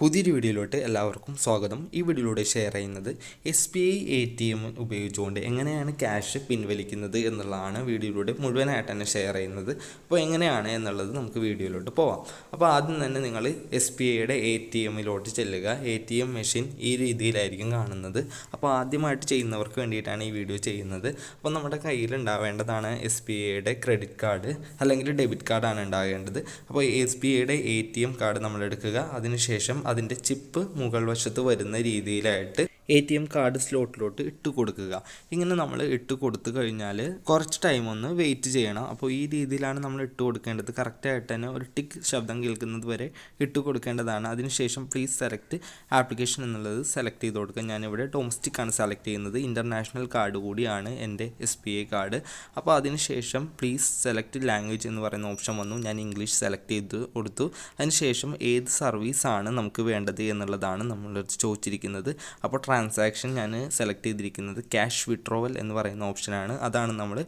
പുതിയൊരു വീഡിയോയിലോട്ട് എല്ലാവർക്കും സ്വാഗതം. ഈ വീഡിയോയിലൂടെ ഷെയർ ചെയ്യുന്നത് S B I A T M ഉപയോഗിച്ചുകൊണ്ട് എങ്ങനെയാണ് ക്യാഷ് പിൻവലിക്കുന്നത് എന്നുള്ളതാണ് വീഡിയോയിലൂടെ മുഴുവനായിട്ട് തന്നെ ഷെയർ ചെയ്യുന്നത്. അപ്പോൾ എങ്ങനെയാണ് എന്നുള്ളത് നമുക്ക് വീഡിയോയിലോട്ട് പോവാം. അപ്പോൾ ആദ്യം തന്നെ നിങ്ങൾ എസ് ബി ഐയുടെ എ ടി എമ്മിലോട്ട് ചെല്ലുക. എ ടി എം മെഷീൻ ഈ രീതിയിലായിരിക്കും കാണുന്നത്. അപ്പോൾ ആദ്യമായിട്ട് ചെയ്യുന്നവർക്ക് വേണ്ടിയിട്ടാണ് ഈ വീഡിയോ ചെയ്യുന്നത്. അപ്പോൾ നമ്മുടെ കയ്യിലുണ്ടാവേണ്ടതാണ് എസ് ബി ഐയുടെ ക്രെഡിറ്റ് കാർഡ് അല്ലെങ്കിൽ ഡെബിറ്റ് കാർഡാണ് ഉണ്ടാകേണ്ടത്. അപ്പോൾ എസ് ബി ഐയുടെ എ ടി എം കാർഡ് നമ്മൾ എടുക്കുക. അതിനുശേഷം അതിന്റെ ചിപ്പ് മുകൾ വശത്ത് വരുന്ന രീതിയിലായിട്ട് എ ടി എം കാർഡ് സ്ലോട്ടിലോട്ട് ഇട്ട് കൊടുക്കുക. ഇങ്ങനെ നമ്മൾ ഇട്ട് കൊടുത്തു കഴിഞ്ഞാൽ കുറച്ച് ടൈം ഒന്ന് വെയിറ്റ് ചെയ്യണം. അപ്പോൾ ഈ രീതിയിലാണ് നമ്മൾ ഇട്ട് കൊടുക്കേണ്ടത്. കറക്റ്റായിട്ട് തന്നെ ഒരു ടിക്ക് ശബ്ദം കേൾക്കുന്നത് വരെ ഇട്ട് കൊടുക്കേണ്ടതാണ്. അതിനുശേഷം പ്ലീസ് സെലക്ട് ആപ്ലിക്കേഷൻ എന്നുള്ളത് സെലക്ട് ചെയ്ത് കൊടുക്കുക. ഞാനിവിടെ ഡൊമസ്റ്റിക് ആണ് സെലക്ട് ചെയ്യുന്നത്. ഇന്റർനാഷണൽ കാർഡ് കൂടിയാണ് എന്റെ എസ് ബി ഐ കാർഡ് അപ്പോൾ അതിനുശേഷം പ്ലീസ് സെലക്ട് ലാംഗ്വേജ് എന്ന് പറയുന്ന ഓപ്ഷൻ വന്നു. ഞാൻ ഇംഗ്ലീഷ് സെലക്ട് ചെയ്ത് കൊടുത്തു. അതിനുശേഷം ഏത് സർവീസാണ് നമുക്ക് വേണ്ടത് എന്നുള്ളതാണ് നമ്മൾ ചോദിച്ചിരിക്കുന്നത്. അപ്പോൾ ട്രാൻസാക്ഷൻ ഞാൻ സെലക്ട് ചെയ്തിരിക്കുന്നത് ക്യാഷ് വിഡ്രോവൽ എന്ന് പറയുന്ന ഓപ്ഷനാണ് അതാണ് നമ്മൾ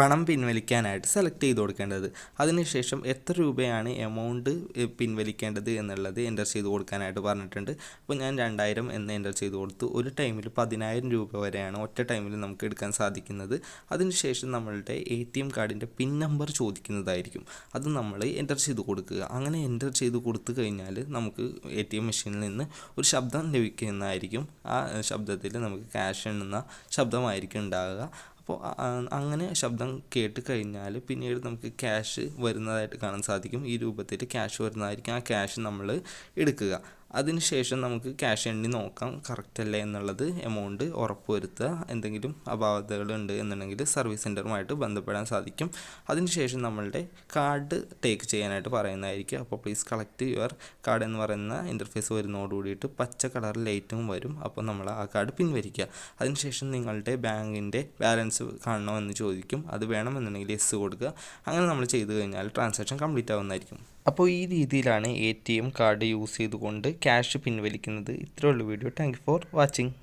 പണം പിൻവലിക്കാനായിട്ട് സെലക്ട് ചെയ്ത് കൊടുക്കേണ്ടത്. അതിനുശേഷം എത്ര രൂപയാണ് എമൗണ്ട് പിൻവലിക്കേണ്ടത് എന്നുള്ളത് എന്റർ ചെയ്ത് കൊടുക്കാനായിട്ട് പറഞ്ഞിട്ടുണ്ട്. അപ്പോൾ ഞാൻ രണ്ടായിരം എന്ന് എന്റർ ചെയ്ത് കൊടുത്തു. ഒരു ടൈമിൽ പതിനായിരം രൂപ വരെയാണ് ഒറ്റ ടൈമിൽ നമുക്ക് എടുക്കാൻ സാധിക്കുന്നത്. അതിനുശേഷം നമ്മളുടെ എ ടി എം കാർഡിന്റെ പിൻ നമ്പർ ചോദിക്കുന്നതായിരിക്കും. അത് നമ്മൾ എന്റർ ചെയ്ത് കൊടുക്കുക. അങ്ങനെ എന്റർ ചെയ്ത് കൊടുത്തു കഴിഞ്ഞാൽ നമുക്ക് എ ടി എം മെഷീനിൽ നിന്ന് ഒരു ശബ്ദം ലഭിക്കുന്നതായിരിക്കും. ആ ശബ്ദത്തിൽ നമുക്ക് ക്യാഷ് എണ്ണുന്ന ശബ്ദമായിരിക്കും ഉണ്ടാകുക അപ്പോൾ അങ്ങനെ ശബ്ദം കേട്ട് കഴിഞ്ഞാൽ പിന്നീട് നമുക്ക് ക്യാഷ് വരുന്നതായിട്ട് കാണാൻ സാധിക്കും. ഈ രൂപത്തിൽ ക്യാഷ് വരുന്നതായിരിക്കും. ആ ക്യാഷ് നമ്മൾ എടുക്കുക. അതിനുശേഷം നമുക്ക് ക്യാഷ് എണ്ണി നോക്കാം. കറക്റ്റ് അല്ലേ എന്നുള്ളത് എമൗണ്ട് ഉറപ്പുവരുത്തുക. എന്തെങ്കിലും അപാകതകളുണ്ട് എന്നുണ്ടെങ്കിൽ സർവീസ് സെന്ററുമായിട്ട് ബന്ധപ്പെടാൻ സാധിക്കും. അതിനുശേഷം നമ്മളുടെ കാർഡ് ടേക്ക് ചെയ്യാനായിട്ട് പറയുന്നതായിരിക്കും. അപ്പോൾ പ്ലീസ് കളക്ട് യുവർ കാർഡ് എന്ന് പറയുന്ന ഇന്റർഫേസ് വരുന്നതോട് കൂടിയിട്ട് പച്ച കളർ ലൈറ്റും വരും. അപ്പോൾ നമ്മൾ ആ കാർഡ് പിൻവലിക്കുക അതിനുശേഷം നിങ്ങളുടെ ബാങ്കിന്റെ ബാലൻസ് കാണണമെന്ന് ചോദിക്കും. അത് വേണമെന്നുണ്ടെങ്കിൽ എസ് കൊടുക്കുക. അങ്ങനെ നമ്മൾ ചെയ്തു കഴിഞ്ഞാൽ ട്രാൻസാക്ഷൻ കംപ്ലീറ്റ് ആവുന്നതായിരിക്കും. അപ്പോൾ ഈ രീതിയിലാണ് A T M card use ചെയ്തുകൊണ്ട് ക്യാഷ് പിൻവലിക്കുന്നത്. ഇത്രയുള്ള വീഡിയോ താങ്ക് ഫോർ വാച്ചിങ്